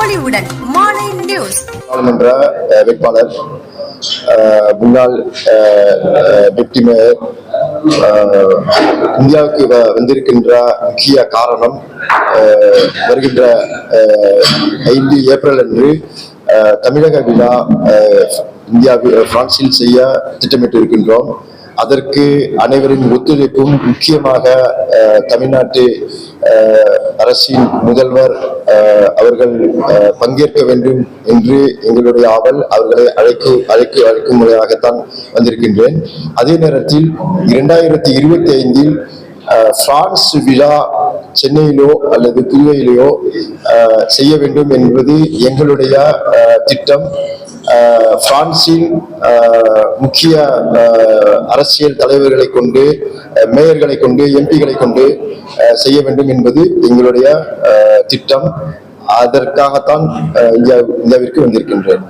பொலிவுடன் மாலை நியூஸ் நாடாளுமன்ற வேட்பாளர் முன்னாள் டெப்டி மேயர் இந்தியாவுக்கு வந்திருக்கின்ற முக்கிய காரணம் வருகின்ற ஐந்து ஏப்ரல் அன்று தமிழக விழா இந்தியாவில் பிரான்சில் செய்ய திட்டமிட்டு இருக்கின்றோம் அதற்கு அனைவரின் ஒத்துழைப்பும் முக்கியமாக தமிழ்நாட்டு அரசின் முதல்வர் அவர்கள் பங்கேற்க வேண்டும் என்று எங்களுடைய ஆவல் அவர்களை அழைக்கு அழைக்கு அழைக்கும் முறையாகத்தான் வந்திருக்கின்றேன். அதே நேரத்தில் இரண்டாயிரத்தி இருபத்தி ஐந்தில் பிரான்ஸ் விழா சென்னையிலோ அல்லது புதுவையிலோ செய்ய வேண்டும் என்பது எங்களுடைய திட்டம். பிரான்சின் முக்கிய அரசியல் தலைவர்களை கொண்டு மேயர்களை கொண்டு எம்பிகளை கொண்டு செய்ய வேண்டும் என்பது எங்களுடைய திட்டம். அதற்காகத்தான் இந்தியாவிற்கு வந்திருக்கின்றேன்.